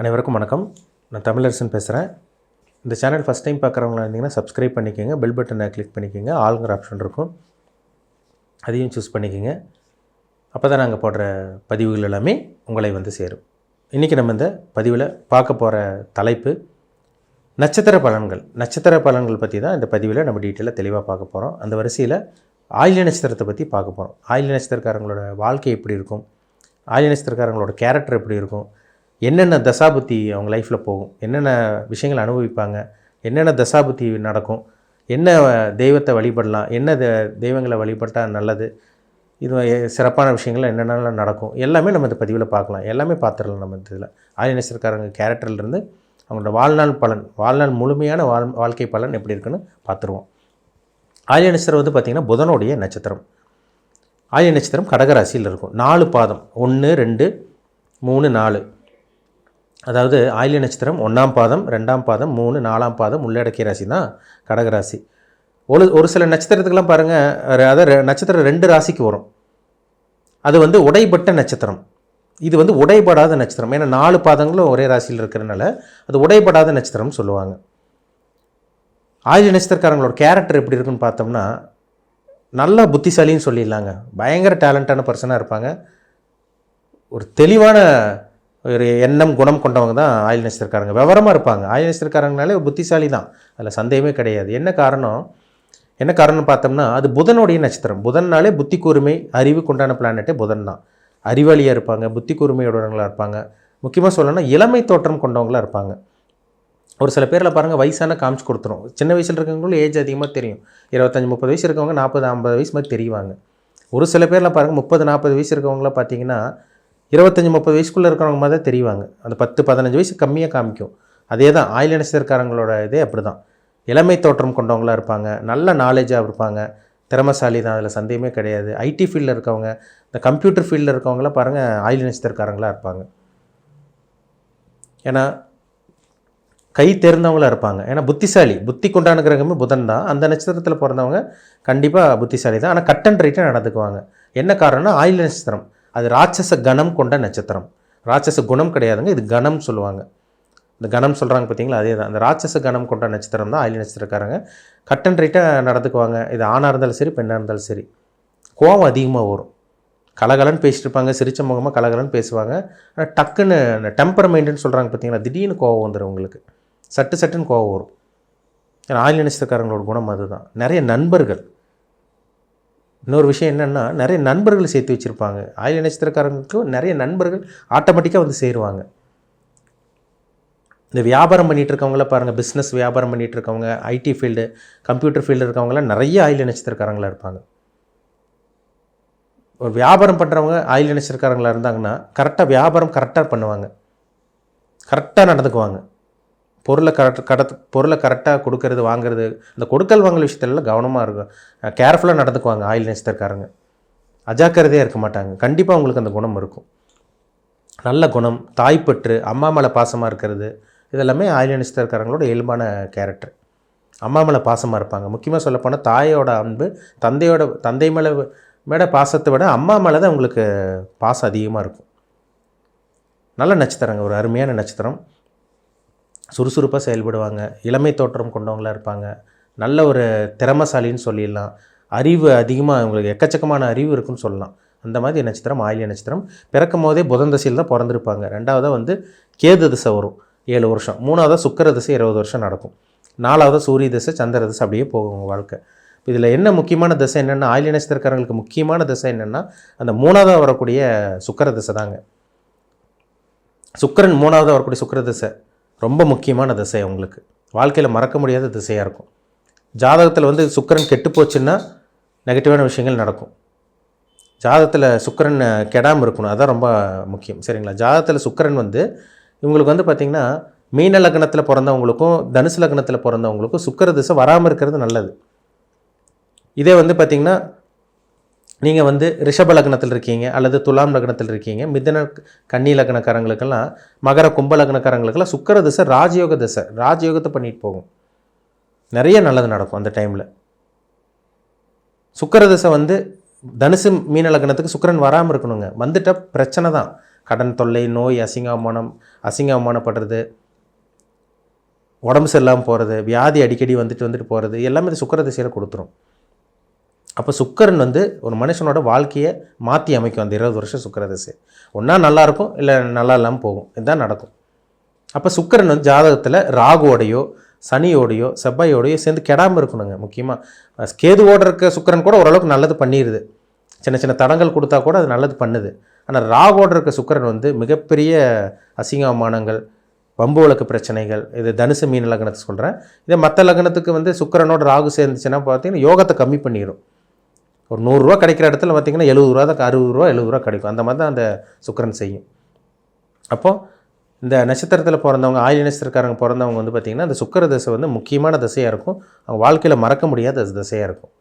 அனைவருக்கும் வணக்கம். நான் தமிழரசன் பேசுகிறேன் இந்த சேனல் ஃபஸ்ட் டைம் பார்க்குறவங்களா இருந்தீங்கன்னா சப்ஸ்கிரைப் பண்ணிக்கோங்க பெல் பட்டனை கிளிக் பண்ணிக்கோங்க ஆளுங்கிற ஆப்ஷன் இருக்கும். அதையும் சூஸ் பண்ணிக்கோங்க. அப்போ தான் நாங்கள் போடுற பதிவுகள் எல்லாமே உங்களை வந்து சேரும். இன்றைக்கி நம்ம இந்த பதிவில் பார்க்க போகிற தலைப்பு நட்சத்திர பலன்கள். நட்சத்திர பலன்கள் பற்றி தான் இந்த பதிவில் நம்ம டீட்டெயிலாக தெளிவாக பார்க்க போகிறோம் அந்த வரிசையில் ஆயில்ய நட்சத்திரத்தை பற்றி பார்க்க போகிறோம் ஆயில நட்சத்திரக்காரங்களோட வாழ்க்கை எப்படி இருக்கும்? ஆயில நட்சத்திரக்காரங்களோட கேரக்டர் எப்படி இருக்கும்? என்னென்ன தசாபுத்தி அவங்க லைஃப்பில் போகும்? என்னென்ன விஷயங்கள் அனுபவிப்பாங்க? என்னென்ன தசாபுத்தி நடக்கும்? என்ன தெய்வத்தை வழிபடலாம்? என்ன தெய்வங்களை வழிபட்டால் நல்லது? இது சிறப்பான விஷயங்கள் என்னென்னலாம் நடக்கும்? எல்லாமே நம்ம இந்த பதிவில் பார்க்கலாம். எல்லாமே பார்த்துடலாம் நம்ம இந்த இதில். ஆயில்ய கேரக்டர்லேருந்து அவங்களோட வாழ்நாள் பலன் வாழ்நாள் முழுமையான வாழ் வாழ்க்கை பலன் எப்படி இருக்குன்னு பார்த்துருவோம். ஆரியநேசர் வந்து பார்த்திங்கன்னா புதனுடைய நட்சத்திரம். ஆரிய நட்சத்திரம் கடகராசியில் இருக்கும். நாலு பாதம். ஒன்று ரெண்டு மூணு நாலு. அதாவது ஆயில்ய நட்சத்திரம் ஒன்றாம் பாதம் ரெண்டாம் பாதம் மூணு நாலாம் பாதம் உள்ளடக்கிய ராசி தான் கடகராசி ஒரு ஒரு சில நட்சத்திரத்துக்கெல்லாம் பாருங்கள் அதாவது நட்சத்திரம் ரெண்டு ராசிக்கு வரும். அது வந்து உடைபட்ட நட்சத்திரம். இது வந்து உடைபடாத நட்சத்திரம். ஏன்னா நாலு பாதங்களும் ஒரே ராசியில் இருக்கிறனால அது உடைபடாத நட்சத்திரம்னு சொல்லுவாங்க. ஆயுத நட்சத்திரக்காரங்களோட கேரக்டர் எப்படி இருக்குன்னு பார்த்தோம்னா நல்ல புத்திசாலின்னு சொல்லிடலாங்க. பயங்கர டேலண்டான பர்சனாக இருப்பாங்க. ஒரு தெளிவான ஒரு எண்ணம் குணம் கொண்டவங்க தான் ஆயில் நட்சத்திரக்காரங்க விவரமாக இருப்பாங்க. ஆயில் நட்சத்திரக்காரங்கனாலே புத்திசாலி தான். அதில் சந்தேகமே கிடையாது. என்ன காரணம்? என்ன காரணம் பார்த்தோம்னா அது புதனுடைய நட்சத்திரம். புதன்னாலே புத்தி கூர்மை அறிவு கொண்டான பிளானட்டே புதன் தான். அறிவாளியாக இருப்பாங்க புத்தி கூர்மையுடனங்களாக இருப்பாங்க. முக்கியமாக சொல்லணும்னா இளமை தோற்றம் கொண்டவங்களாக இருப்பாங்க. ஒரு சில பேரில் பாருங்கள் வயசான காமிச்சு கொடுத்துரும். சின்ன வயசில் இருக்கவங்களும் ஏஜ் அதிகமாக தெரியும். இருபத்தஞ்சி முப்பது வயசு இருக்கவங்க நாற்பது ஐம்பது வயசு மாதிரி தெரிவாங்க ஒரு சில பேரில் பாருங்கள் முப்பது நாற்பது வயசு இருக்கவங்களாம் பார்த்தீங்கன்னா இருபத்தஞ்சி முப்பது வயசுக்குள்ளே இருக்கிறவங்க மாதிரி தான் தெரிவாங்க. அந்த பத்து பதினஞ்சு வயசு கம்மியாக காமிக்கும். அதே தான் ஆயில் நட்சத்திரக்காரங்களோட இதே அப்படி தான் இளமை தோற்றம் கொண்டவங்களாக இருப்பாங்க. நல்ல நாலேஜாக இருப்பாங்க. திறமசாலி தான் அதில் சந்தேகமே கிடையாது. ஐடி ஃபீல்டில் இருக்கவங்க இந்த கம்ப்யூட்டர் ஃபீல்டில் இருக்கவங்களாம் பாருங்கள் ஆயில் நட்சத்திரக்காரங்களாக இருப்பாங்க. ஏன்னா கை தேர்ந்தவங்களாக இருப்பாங்க. ஏன்னா புத்திசாலி புத்தி கொண்டான கிரகமே புதன் தான். அந்த நட்சத்திரத்தில் பிறந்தவங்க கண்டிப்பாக புத்திசாலி தான். ஆனால் கட் அண்ட் ரைட்டாக நடந்துக்குவாங்க. என்ன காரணம்னா ஆயில் நட்சத்திரம் அது ராட்சச கணம் கொண்ட நட்சத்திரம். ராட்சச குணம் கிடையாதுங்க இது கணம் சொல்லுவாங்க. இந்த கணம் சொல்கிறாங்க பார்த்தீங்களா அதே தான் அந்த ராட்சச கணம் கொண்ட நட்சத்திரம் தான் ஆயில் நட்சத்திரக்காரங்க. கட் அண்ட் ரைட்டாக நடந்துக்குவாங்க. இது ஆணாக இருந்தாலும் சரி பெண்ணாக இருந்தாலும் சரி. கோவம் அதிகமாக வரும். கலகலன்னு பேசிட்டு இருப்பாங்க சிரிச்ச முகமாக கலகலன்னு பேசுவாங்க. ஆனால் டக்குன்னு டெம்பரமெண்ட்டுன்னு சொல்கிறாங்க பார்த்தீங்களா திடீர்னு கோவம் வந்துடும் உங்களுக்கு. சட்டு சட்டுன்னு கோவம் வரும். ஏன்னா ஆயில் நட்சத்திரக்காரங்களோட குணம் அதுதான். நிறைய நண்பர்கள் இன்னொரு விஷயம் என்னென்னா நிறைய நண்பர்கள் சேர்த்து வச்சுருப்பாங்க. ஆயில் நட்சத்திரக்காரங்களுக்கு நிறைய நண்பர்கள் ஆட்டோமேட்டிக்காக வந்து சேருவாங்க. இந்த வியாபாரம் பண்ணிட்டு இருக்கவங்கள பாருங்கள் பிஸ்னஸ் வியாபாரம் பண்ணிகிட்டு இருக்கவங்க ஐடி ஃபீல்டு கம்ப்யூட்டர் ஃபீல்டு இருக்கவங்களாம் நிறைய ஆயில் நட்சத்திரக்காரங்களாக இருப்பாங்க. ஒரு வியாபாரம் பண்ணுறவங்க ஆயில் நட்சத்திரக்காரங்களாக இருந்தாங்கன்னா கரெக்டாக வியாபாரம் கரெக்டாக பண்ணுவாங்க. கரெக்டாக நடந்துக்குவாங்க. பொருளை கரெக்ட் கடத் பொருளை கரெக்டாக கொடுக்கறது வாங்குறது இந்த கொடுக்கல் வாங்கல் விஷயத்துலலாம் கவனமாக இருக்கும். கேர்ஃபுல்லாக நடந்துக்குவாங்க ஆயில் நட்சத்திரக்காரங்க அஜாக்கிரதையாக இருக்க மாட்டாங்க. கண்டிப்பாக உங்களுக்கு அந்த குணம் இருக்கும். நல்ல குணம் தாய்ப்பற்று அம்மா மேலே பாசமாக இருக்கிறது இதெல்லாமே ஆயில் நட்சத்திரக்காரங்களோட இயல்பான கேரக்டர் அம்மா மேலே பாசமாக இருப்பாங்க. முக்கியமாக சொல்லப்போனால் தாயோட அன்பு தந்தையோட தந்தை மேலே மேட பாசத்தை விட அம்மா மேலே தான் உங்களுக்கு பாசம் அதிகமாக இருக்கும். நல்ல நட்சத்திரங்க ஒரு அருமையான நட்சத்திரம். சுறுசுறுப்பாக செயல்படுவாங்க. இளமை தோற்றம் கொண்டவங்களாக இருப்பாங்க. நல்ல ஒரு திறமசாலின்னு சொல்லிடலாம். அறிவு அதிகமாக அவங்களுக்கு எக்கச்சக்கமான அறிவு இருக்குன்னு சொல்லலாம். அந்த மாதிரி நட்சத்திரம் ஆயிலிய நட்சத்திரம். பிறக்கும் போதே புதன் தசையில் தான் பிறந்திருப்பாங்க. ரெண்டாவதாக வந்து கேது திசை வரும். ஏழு வருஷம். மூணாவதாக சுக்கர திசை இருபது வருஷம் நடக்கும். நாலாவதாக சூரிய திசை சந்திர திசை அப்படியே போகும் உங்கள் வாழ்க்கை. இதில் என்ன முக்கியமான திசை என்னென்னா ஆயிலிய நட்சத்திரக்காரங்களுக்கு முக்கியமான திசை என்னென்னா அந்த மூணாவதாக வரக்கூடிய சுக்கர திசை தாங்க. சுக்கரன் மூணாவதாக வரக்கூடிய சுக்கர திசை. ரொம்ப முக்கியமான திசை உங்களுக்கு வாழ்க்கையில் மறக்க முடியாத திசையாக இருக்கும். ஜாதகத்தில் வந்து சுக்கரன் கெட்டு போச்சுன்னா நெகட்டிவான விஷயங்கள் நடக்கும். ஜாதகத்தில் சுக்கரன் கெடாமல் இருக்கணும். அதுதான் ரொம்ப முக்கியம். சரிங்களா? ஜாதகத்தில் சுக்கரன் வந்து இவங்களுக்கு வந்து பார்த்திங்கன்னா மீன லக்னத்தில் பிறந்தவங்களுக்கும் தனுசு லக்னத்தில் பிறந்தவங்களுக்கும் சுக்கர திசை வராமல் இருக்கிறது நல்லது. இதே வந்து பார்த்திங்கன்னா நீங்கள் வந்து ரிஷப லக்னத்தில் இருக்கீங்க அல்லது துலாம் லக்னத்தில் இருக்கீங்க மிதன கன்னி லக்னக்காரங்களுக்கெல்லாம் மகர கும்ப லக்னக்காரங்களுக்கெல்லாம் சுக்கர திசை ராஜயோக திசை. ராஜயோகத்தை பண்ணிட்டு போகும். நிறைய நல்லது நடக்கும் அந்த டைமில் சுக்கர திசை வந்து தனுசு மீன லக்னத்துக்கு சுக்கிரன் வராமல் இருக்கணுங்க. வந்துட்டால் பிரச்சனை தான். கடன் தொல்லை நோய் அசிங்க அவமானம் அசிங்க அவமானப்படுறது உடம்பு சரியில்லாமல் போகிறது வியாதி அடிக்கடி வந்துட்டு வந்துட்டு போகிறது எல்லாமே சுக்கர திசையில் கொடுத்துரும். அப்போ சுக்கரன் வந்து ஒரு மனுஷனோட வாழ்க்கையை மாற்றி அமைக்கும். அந்த இருபது வருஷம் சுக்கரதசை. ஒன்றா நல்லாயிருக்கும் இல்லை நல்லா இல்லாமல் போகும். இதுதான் நடக்கும். அப்போ சுக்கரன் வந்து ஜாதகத்தில் ராகுவோடையோ சனியோடையோ செவ்வாயோடையோ சேர்ந்து கெடாமல் இருக்கணுங்க. முக்கியமாக கேதுவோட இருக்க சுக்கரன் கூட ஓரளவுக்கு நல்லது பண்ணிடுது சின்ன சின்ன தடங்கள் கொடுத்தா கூட அது நல்லது பண்ணுது. ஆனால் ராகுவோட இருக்க சுக்கரன் வந்து மிகப்பெரிய அசிங்க அவமானங்கள் வம்பு வழக்கு பிரச்சனைகள் இது தனுசு மீன் லக்னத்தை சொல்கிறேன் இதே மற்ற லக்னத்துக்கு வந்து சுக்கரனோட ராகு சேர்ந்துச்சுன்னா பார்த்தீங்கன்னா யோகத்தை கம்மி பண்ணிடும் ஒரு நூறுரூவா கிடைக்கிற இடத்துல பார்த்திங்கன்னா எழுபது ரூபா தான் அறுபது ரூபா எழுபது ரூபா கிடைக்கும். அந்த மாதிரி தான் அந்த சுக்கரன் செய்யும். அப்போது இந்த நட்சத்திரத்தில் பிறந்தவங்க ஆயுள் நட்சத்திரக்காரங்க பிறந்தவங்க வந்து பார்த்திங்கன்னா அந்த சுக்கர தசை வந்து முக்கியமான தசையாக இருக்கும். அவங்க வாழ்க்கையில் மறக்க முடியாத தசையாக இருக்கும்.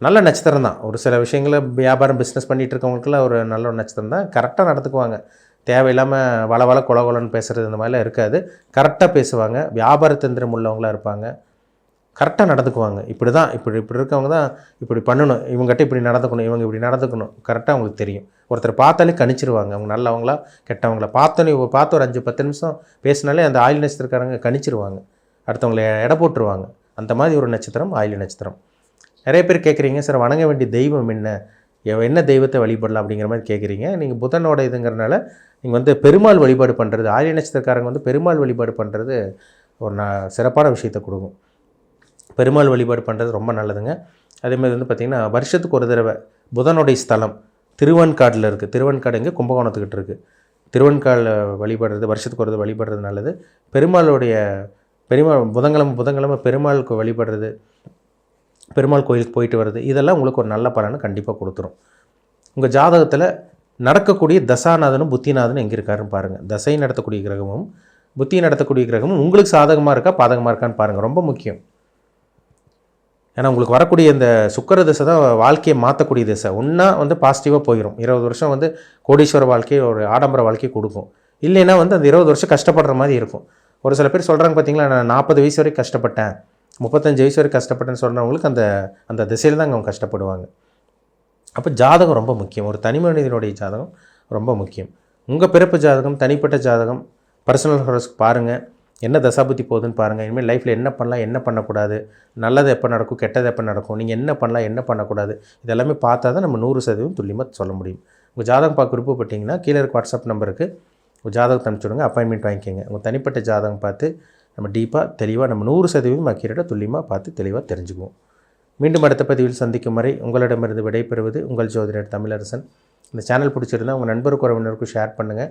நல்ல நட்சத்திரம் தான். ஒரு சில விஷயங்கள வியாபாரம் பிஸ்னஸ் பண்ணிகிட்டு இருக்கவங்களுக்குலாம் ஒரு நல்ல ஒரு நட்சத்திரம் தான். கரெக்டாக நடத்துக்குவாங்க தேவையில்லாமல் வள வள குல கொலன்னு பேசுகிறது இந்த மாதிரிலாம் இருக்காது. கரெக்டாக பேசுவாங்க. வியாபார தந்திரம் உள்ளவங்களாக இருப்பாங்க. கரெக்டாக நடந்துக்குவாங்க. இப்படி தான் இப்படி இப்படி இருக்கவங்க தான் இப்படி பண்ணணும். இவங்ககிட்ட இப்படி நடந்துக்கணும் இவங்க இப்படி நடந்துக்கணும். கரெக்டாக அவங்களுக்கு தெரியும். ஒருத்தர் பார்த்தாலே கணிச்சிருவாங்க. அவங்க நல்லவங்களா கெட்டவங்களா. பார்த்தோன்னே இவங்க பார்த்து ஒரு அஞ்சு பத்து நிமிஷம் பேசினாலே அந்த ஆயில் நட்சத்திரக்காரங்க கணிச்சிருவாங்க. அடுத்தவங்களை எடை போட்டுருவாங்க. அந்த மாதிரி ஒரு நட்சத்திரம் ஆயில் நட்சத்திரம். நிறைய பேர் கேட்குறீங்க சார் வணங்க வேண்டிய தெய்வம் என்ன? எவ- என்ன தெய்வத்தை வழிபடலாம்? அப்படிங்கிற மாதிரி கேட்குறீங்க. நீங்கள் புதனோட இதுங்கிறனால நீங்கள் வந்து பெருமாள் வழிபாடு பண்ணுறது ஆரிய நட்சத்திரக்காரங்க வந்து பெருமாள் வழிபாடு பண்ணுறது ஒரு ந சிறப்பான விஷயத்தை கொடுக்கும். பெருமாள் வழிபாடு பண்ணுறது ரொம்ப நல்லதுங்க. அதேமாதிரி வந்து பார்த்திங்கன்னா வருஷத்துக்கு ஒரு தடவை புதனுடைய ஸ்தலம் திருவன்காடில் இருக்குது திருவன்காடு இங்கே கும்பகோணத்துக்கிட்ட இருக்குது திருவன்காடில் வழிபடுறது வருஷத்துக்கு ஒரு தடவை வழிபடுறது நல்லது. பெருமாளுடைய பெருமாள் புதன்கிழமை புதன்கிழமை பெருமாளுக்கு வழிபடுறது பெருமாள் கோயிலுக்கு போயிட்டு வர்றது இதெல்லாம் உங்களுக்கு ஒரு நல்ல பலனை கண்டிப்பாக கொடுத்துரும். உங்கள் ஜாதகத்தில் நடக்கக்கூடிய தசாநாதனும் புத்திநாதனும் எங்கே இருக்காருன்னு பாருங்கள் தசை நடத்தக்கூடிய கிரகமும் புத்தி நடத்தக்கூடிய கிரகமும் உங்களுக்கு சாதகமாக இருக்கா பாதகமாக இருக்கான்னு பாருங்கள் ரொம்ப முக்கியம். ஏன்னா உங்களுக்கு வரக்கூடிய இந்த சுக்கர திசை தான் வாழ்க்கையை மாற்றக்கூடிய திசை. ஒன்றா வந்து பாசிட்டிவாக போயிடும் இருபது வருஷம் வந்து கோடீஸ்வர வாழ்க்கையை ஒரு ஆடம்பர வாழ்க்கையை கொடுக்கும். இல்லைன்னா வந்து அந்த இருபது வருஷம் கஷ்டப்படுற மாதிரி இருக்கும். ஒரு சில பேர் சொல்கிறாங்க பார்த்தீங்களா நான் நாற்பது வயசு வரைக்கும் கஷ்டப்பட்டேன். முப்பத்தஞ்சு வயசு வரைக்கும் கஷ்டப்பட்டேன்னு சொல்கிறவங்களுக்கு அந்த அந்த திசையில் தான் அவங்க கஷ்டப்படுவாங்க. அப்போ ஜாதகம் ரொம்ப முக்கியம். ஒரு தனி மனிதனுடைய ஜாதகம் ரொம்ப முக்கியம். உங்கள் பிறப்பு ஜாதகம் தனிப்பட்ட ஜாதகம் பர்சனல் ஹோரோஸ்க்கு பாருங்கள் என்ன தசாபுத்தி போகுதுன்னு பாருங்கள் இனிமேல் லைஃப்பில் என்ன பண்ணலாம் என்ன பண்ணக்கூடாது? நல்லது எப்போ நடக்கும் கெட்டது எப்போ நடக்கும்? நீங்கள் என்ன பண்ணலாம் என்ன பண்ணக்கூடாது? இதெல்லாமே பார்த்தா தான் நம்ம நூறு சதவீதம் துல்லியமாக சொல்ல முடியும். உங்கள் ஜாதகம் பார்க்க விருப்பப்பட்டிங்கன்னா கீழே இருக்க வாட்ஸ்அப் நம்பருக்கு உங்கள் ஜாதகத்தை அனுப்பிச்சுடுங்க அப்பாயின்மெண்ட் வாங்கிக்கோங்க. உங்கள் தனிப்பட்ட ஜாதகம் பார்த்து நம்ம டீப்பாக தெளிவாக நம்ம நூறு சதவீதம் அக்கீரட்டாக துல்லியமாக பார்த்து தெளிவாக தெரிஞ்சுக்குவோம். மீண்டும் அடுத்த பதிவில் சந்திக்கும் வரை உங்களிடமிருந்து விடைபெறுவது உங்கள் ஜோதிடர் தமிழரசன். இந்த சேனல் பிடிச்சிருந்தா உங்கள் நண்பருக்கு உறவினருக்கும் ஷேர் பண்ணுங்கள்